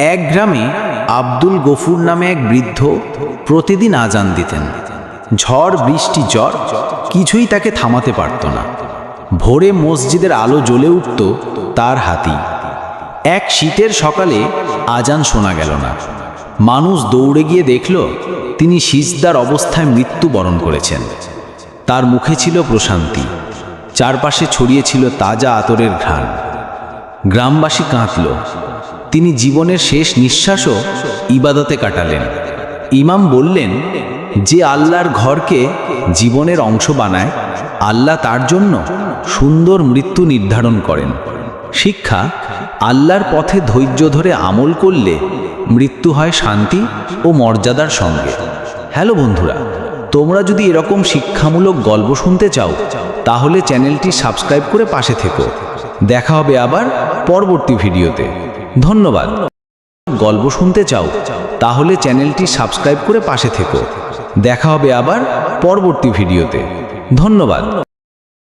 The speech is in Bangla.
এক গ্রামে আব্দুল গফুর নামে এক বৃদ্ধ প্রতিদিন আজান দিতেন। ঝড়, বৃষ্টি, জ্বর, কিছুই তাকে থামাতে পারত না। ভোরে মসজিদের আলো জ্বলে উঠত তার হাতি। এক শীতের সকালে আজান শোনা গেল না। মানুষ দৌড়ে গিয়ে দেখল, তিনি সিজদার অবস্থায় মৃত্যুবরণ করেছেন। তার মুখে ছিল প্রশান্তি, চারপাশে ছড়িয়েছিল তাজা আতরের ঘ্রাণ। গ্রামবাসী কাঁদল তিনি জীবনের শেষ নিঃশ্বাসও ইবাদতে কাটালেন। ইমাম বললেন, যে আল্লাহর ঘরকে জীবনের অংশ বানায়, আল্লাহ তার জন্য সুন্দর মৃত্যু নির্ধারণ করেন। শিক্ষা, আল্লাহর পথে ধৈর্য ধরে আমল করলে মৃত্যু হয় শান্তি ও মর্যাদার সঙ্গে। হ্যালো বন্ধুরা, তোমরা যদি এরকম শিক্ষামূলক গল্প শুনতে চাও, তাহলে চ্যানেলটি সাবস্ক্রাইব করে পাশে থেকো। দেখা হবে আবার পরবর্তী ভিডিওতে। ধন্যবাদ। গল্প শুনতে চাও, তাহলে চ্যানেলটি সাবস্ক্রাইব করে পাশে থেকো। দেখা হবে আবার পরবর্তী ভিডিওতে। ধন্যবাদ।